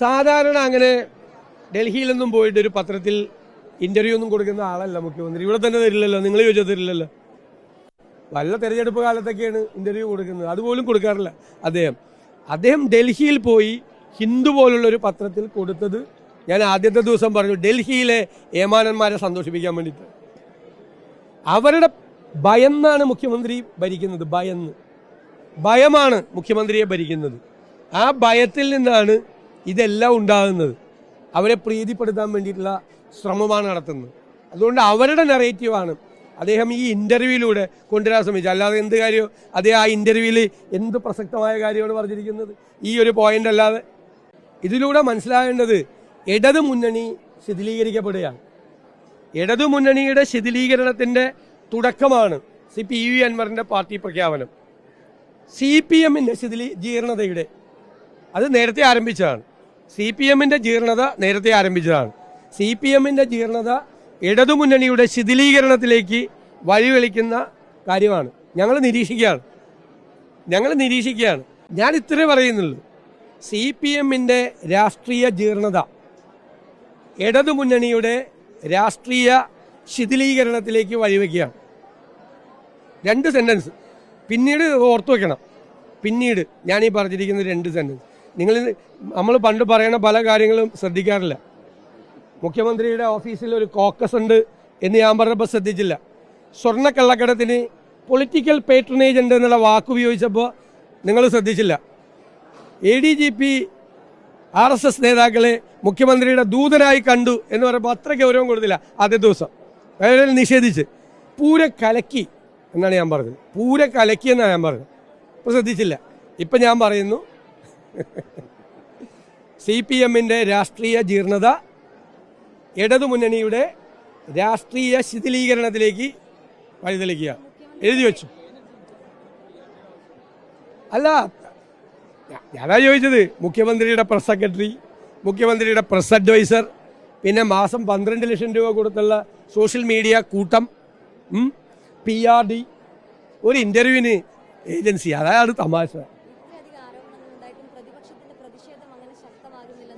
സാധാരണ അങ്ങനെ ഡൽഹിയിലൊന്നും പോയിട്ട് ഒരു പത്രത്തിൽ ഇന്റർവ്യൂ ഒന്നും കൊടുക്കുന്ന ആളല്ല മുഖ്യമന്ത്രി. ഇവിടെ തന്നെ തരില്ലല്ലോ നിങ്ങൾ ചോദിച്ചാൽ തരില്ലല്ലോ. വല്ല തെരഞ്ഞെടുപ്പ് കാലത്തൊക്കെയാണ് ഇന്റർവ്യൂ കൊടുക്കുന്നത്. അതുപോലും കൊടുക്കാറില്ല. അദ്ദേഹം അദ്ദേഹം ഡൽഹിയിൽ പോയി ഹിന്ദു പോലുള്ള ഒരു പത്രത്തിൽ കൊടുത്തത് ഞാൻ ആദ്യത്തെ ദിവസം പറഞ്ഞു ഡൽഹിയിലെ ഏമാനന്മാരെ സന്തോഷിപ്പിക്കാൻ വേണ്ടിയിട്ട്. അവരുടെ ഭയന്നാണ് മുഖ്യമന്ത്രി ഭരിക്കുന്നത് ഭയന്ന്. ഭയമാണ് മുഖ്യമന്ത്രിയെ ഭരിക്കുന്നത്. ആ ഭയത്തിൽ നിന്നാണ് ഇതെല്ലാം ഉണ്ടാകുന്നത് അവരെ പ്രീതിപ്പെടുത്താൻ വേണ്ടിയിട്ടുള്ള ശ്രമമാണ് നടത്തുന്നത്. അതുകൊണ്ട് അവരുടെ നെറേറ്റീവാണ് അദ്ദേഹം ഈ ഇന്റർവ്യൂവിലൂടെ കൊണ്ടുവരാൻ ശ്രമിച്ചത്. അല്ലാതെ എന്ത് കാര്യമോ അദ്ദേഹം ആ ഇന്റർവ്യൂവിൽ എന്ത് പ്രസക്തമായ കാര്യമാണ് പറഞ്ഞിരിക്കുന്നത്? ഈ ഒരു പോയിന്റ് അല്ലാതെ. ഇതിലൂടെ മനസ്സിലാകേണ്ടത് ഇടതു മുന്നണി ശിഥിലീകരിക്കപ്പെടുകയാണ്. ഇടതു മുന്നണിയുടെ ശിഥിലീകരണത്തിന്റെ തുടക്കമാണ് സി പി യു അൻവറിന്റെ പാർട്ടി പ്രഖ്യാപനം. സി പി എമ്മിന്റെ ശിഥിലീകരണതയുടെ അത് നേരത്തെ ആരംഭിച്ചതാണ്. സി പി എമ്മിന്റെ ജീർണത നേരത്തെ ആരംഭിച്ചതാണ്. സി പി എമ്മിന്റെ ജീർണത ഇടതുമുന്നണിയുടെ ശിഥിലീകരണത്തിലേക്ക് വഴിവെളിക്കുന്ന കാര്യമാണ്. ഞങ്ങൾ നിരീക്ഷിക്കുകയാണ്. ഞങ്ങൾ നിരീക്ഷിക്കുകയാണ്. ഞാൻ ഇത്രേ പറയുന്നുള്ളൂ. സി പി എമ്മിന്റെ രാഷ്ട്രീയ ജീർണത ഇടതുമുന്നണിയുടെ രാഷ്ട്രീയ ശിഥിലീകരണത്തിലേക്ക് വഴിവെക്കുകയാണ്. രണ്ട് സെന്റൻസ് പിന്നീട് ഓർത്തു വെക്കണം. പിന്നീട് ഞാൻ ഈ പറഞ്ഞിരിക്കുന്ന രണ്ട് സെന്റൻസ് നിങ്ങൾ നമ്മൾ പണ്ട് പറയുന്ന പല കാര്യങ്ങളും ശ്രദ്ധിക്കാറില്ല. മുഖ്യമന്ത്രിയുടെ ഓഫീസിൽ ഒരു കോക്കസ് ഉണ്ട് എന്ന് ഞാൻ പറഞ്ഞപ്പോൾ ശ്രദ്ധിച്ചില്ല. സ്വർണക്കള്ളക്കടത്തിന് പൊളിറ്റിക്കൽ പേട്രണേജ് ഉണ്ട് എന്നുള്ള വാക്ക് ഉപയോഗിച്ചപ്പോൾ നിങ്ങൾ ശ്രദ്ധിച്ചില്ല. A D G P R S S നേതാക്കളെ മുഖ്യമന്ത്രിയുടെ ദൂതനായി കണ്ടു എന്ന് പറയുമ്പോൾ അത്ര ഗൗരവം കൊടുത്തില്ല ആദ്യ ദിവസം. അയാൾ നിഷേധിച്ച്. പൂര കലക്കി എന്നാണ് ഞാൻ പറഞ്ഞത്. പൂര കലക്കി എന്നാണ് ഞാൻ പറഞ്ഞത്. ഇപ്പോൾ ശ്രദ്ധിച്ചില്ല. ഇപ്പം ഞാൻ പറയുന്നു സി പി എമ്മിന്റെ രാഷ്ട്രീയ ജീർണത ഇടതുമുന്നണിയുടെ രാഷ്ട്രീയ ശിഥിലീകരണത്തിലേക്ക് വഴിതെളിക്കുക. എഴുതി വെച്ചു. അല്ല ഞാനാ ചോദിച്ചത് മുഖ്യമന്ത്രിയുടെ പ്രസ് സെക്രട്ടറി മുഖ്യമന്ത്രിയുടെ പ്രസ് അഡ്വൈസർ പിന്നെ മാസം പന്ത്രണ്ട് ലക്ഷം രൂപ കൊടുത്തുള്ള സോഷ്യൽ മീഡിയ കൂട്ടം പി ആർ ഡി ഒരു ഇന്റർവ്യൂവിന് ഏജൻസി. അതാണ് തമാശ.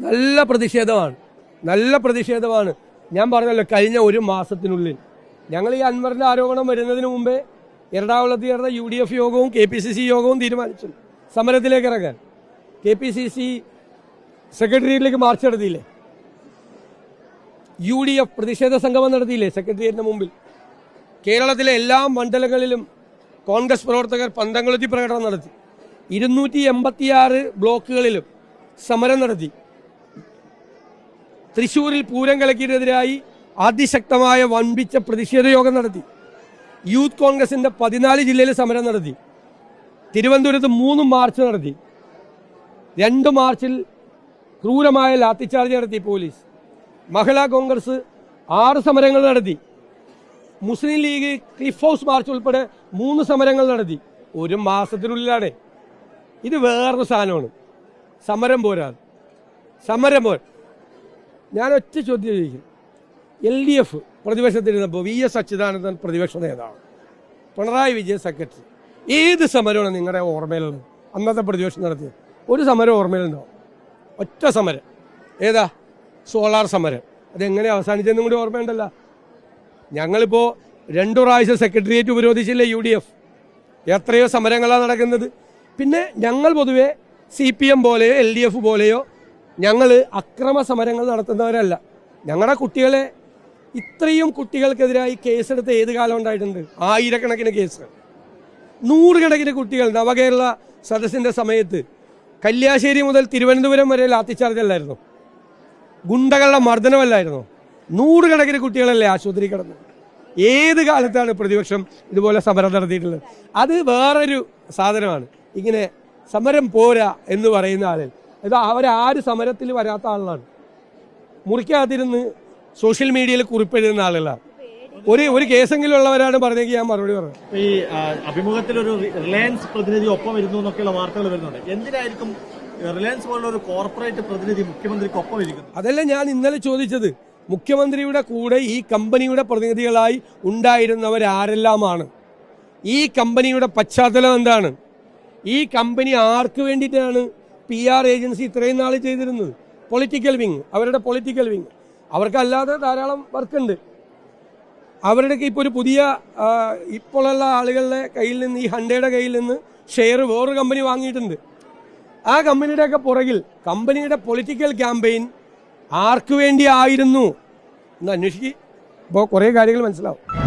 നല്ല പ്രതിഷേധമാണ്. നല്ല പ്രതിഷേധമാണ്. ഞാൻ പറഞ്ഞല്ലോ കഴിഞ്ഞ ഒരു മാസത്തിനുള്ളിൽ. ഞങ്ങൾ ഈ അൻവറിന്റെ ആരോപണം വരുന്നതിന് മുമ്പേ എറണാകുളത്ത് ചേർന്ന യു ഡി എഫ് യോഗവും കെ പി സി സി യോഗവും തീരുമാനിച്ചു. സമരത്തിലേക്ക് ഇറങ്ങാൻ. കെ പി സി സി സെക്രട്ടേറിയറ്റിലേക്ക് മാർച്ച് നടത്തിയില്ലേ? യു ഡി എഫ് പ്രതിഷേധ സംഗമം നടത്തിയില്ലേ സെക്രട്ടേറിയറ്റിന് മുമ്പിൽ? കേരളത്തിലെ എല്ലാ മണ്ഡലങ്ങളിലും കോൺഗ്രസ് പ്രവർത്തകർ പന്തംകൊളുത്തി പ്രകടനം നടത്തി. ഇരുന്നൂറ്റി എൺപത്തിയാറ് ബ്ലോക്കുകളിലും സമരം നടത്തി. തൃശൂരിൽ പൂരം കലക്കിയതിനെതിരായി അതിശക്തമായ വൻപിച്ച പ്രതിഷേധ യോഗം നടത്തി. യൂത്ത് കോൺഗ്രസിന്റെ പതിനാല് ജില്ലയിൽ സമരം നടത്തി. തിരുവനന്തപുരത്ത് മൂന്ന് മാർച്ച് നടത്തി. രണ്ട് മാർച്ചിൽ ക്രൂരമായ ലാത്തിച്ചാർജ് നടത്തി പോലീസ്. മഹിളാ കോൺഗ്രസ് ആറ് സമരങ്ങൾ നടത്തി. Muslim League Cliff House march ഉൾപ്പെടെ മൂന്ന് സമരങ്ങൾ നടത്തി. ഒരു മാസത്തിനുള്ളിലാണ്. ഇത് വേറൊരു സാധനമാണ്. സമരം പോരാ. സമരം പോരാ ഞാൻ ഒറ്റ ചോദ്യം ചോദിക്കും. എൽ ഡി എഫ് പ്രതിപക്ഷത്തിരുന്നപ്പോൾ വി എസ് അച്യുതാനന്ദൻ പ്രതിപക്ഷ നേതാവ് പിണറായി വിജയൻ സെക്രട്ടറി ഏത് സമരമാണ് നിങ്ങളുടെ ഓർമ്മയിലുള്ളത് അന്നത്തെ പ്രതിപക്ഷം നടത്തിയത്? ഒരു സമരം ഓർമ്മയിലുണ്ടോ ഒറ്റ സമരം. ഏതാ? സോളാർ സമരം. അതെങ്ങനെ അവസാനിച്ചെന്നും കൂടി ഓർമ്മയുണ്ടല്ല. ഞങ്ങളിപ്പോൾ രണ്ടു പ്രാവശ്യം സെക്രട്ടേറിയറ്റ് ഉപരോധിച്ചില്ലേ യു ഡി എഫ്? എത്രയോ സമരങ്ങളാണ് നടക്കുന്നത്. പിന്നെ ഞങ്ങൾ പൊതുവേ സി പി എം പോലെയോ എൽ ഡി എഫ് പോലെയോ ഞങ്ങൾ അക്രമ സമരങ്ങൾ നടത്തുന്നവരല്ല. ഞങ്ങളുടെ കുട്ടികളെ ഇത്രയും കുട്ടികൾക്കെതിരായി കേസെടുത്ത് ഏത് കാലം ഉണ്ടായിട്ടുണ്ട്? ആയിരക്കണക്കിന് കേസ്. നൂറുകണക്കിന് കുട്ടികൾ നവകേരള സദസ്സിന്റെ സമയത്ത് കല്യാശ്ശേരി മുതൽ തിരുവനന്തപുരം വരെ ലാത്തിച്ചാർജ് അല്ലായിരുന്നു. ഗുണ്ടകളുടെ മർദ്ദനമല്ലായിരുന്നു. നൂറുകണക്കിന് കുട്ടികളല്ലേ ആശുപത്രി കിടന്നു ഏത് കാലത്താണ് പ്രതിപക്ഷം ഇതുപോലെ സമരം നടത്തിയിട്ടുള്ളത്? അത് വേറൊരു സാധനമാണ്. ഇങ്ങനെ സമരം പോരാ എന്ന് പറയുന്ന ആളിൽ ഇത് അവരാര് സമരത്തിൽ വരാത്ത ആളാണ്. മുറിക്കാതിരുന്ന് സോഷ്യൽ മീഡിയയിൽ കുറിപ്പെഴുതുന്ന ആളുകളാണ് ഒരു ഒരു കേസെങ്കിലും ഉള്ളവരാണ് പറഞ്ഞെങ്കിൽ ഞാൻ മറുപടി പറഞ്ഞു ഈ അഭിമുഖത്തിൽ ഒരു റിലയൻസ് പ്രതിനിധി ഒപ്പം വരുന്നു എന്നൊക്കെയുള്ള വാർത്തകൾ വരുന്നുണ്ട്. എന്തിനായിരിക്കും റിലയൻസ് പോലുള്ള ഒരു കോർപ്പറേറ്റ് പ്രതിനിധി മുഖ്യമന്ത്രിക്ക് ഒപ്പം ഇരിക്കുന്നത്? അതല്ല ഞാൻ ഇന്നലെ ചോദിച്ചത് മുഖ്യമന്ത്രിയുടെ കൂടെ ഈ കമ്പനിയുടെ പ്രതിനിധികളായി ഉണ്ടായിരുന്നവരാരെല്ലാമാണ്? ഈ കമ്പനിയുടെ പശ്ചാത്തലം എന്താണ്? ഈ കമ്പനി ആർക്ക് വേണ്ടിയിട്ടാണ് പി ആർ ഏജൻസി ഇത്രയും നാൾ ചെയ്തിരുന്നത്. പൊളിറ്റിക്കൽ വിങ് അവരുടെ പൊളിറ്റിക്കൽ വിങ് അവർക്കല്ലാതെ ധാരാളം വർക്കുണ്ട്. അവരുടെ ഇപ്പോൾ ഒരു പുതിയ ഇപ്പോഴുള്ള ആളുകളുടെ കയ്യിൽ നിന്ന് ഈ ഹണ്ടയുടെ കയ്യിൽ നിന്ന് ഷെയർ വേറൊരു കമ്പനി വാങ്ങിയിട്ടുണ്ട്. ആ കമ്പനിയുടെയൊക്കെ പുറകിൽ കമ്പനിയുടെ പൊളിറ്റിക്കൽ ക്യാമ്പയിൻ ആർക്കു വേണ്ടി ആയിരുന്നു? എന്ന് അന്വേഷിക്കുക ഇപ്പോൾ കുറേ കാര്യങ്ങൾ മനസ്സിലാവും.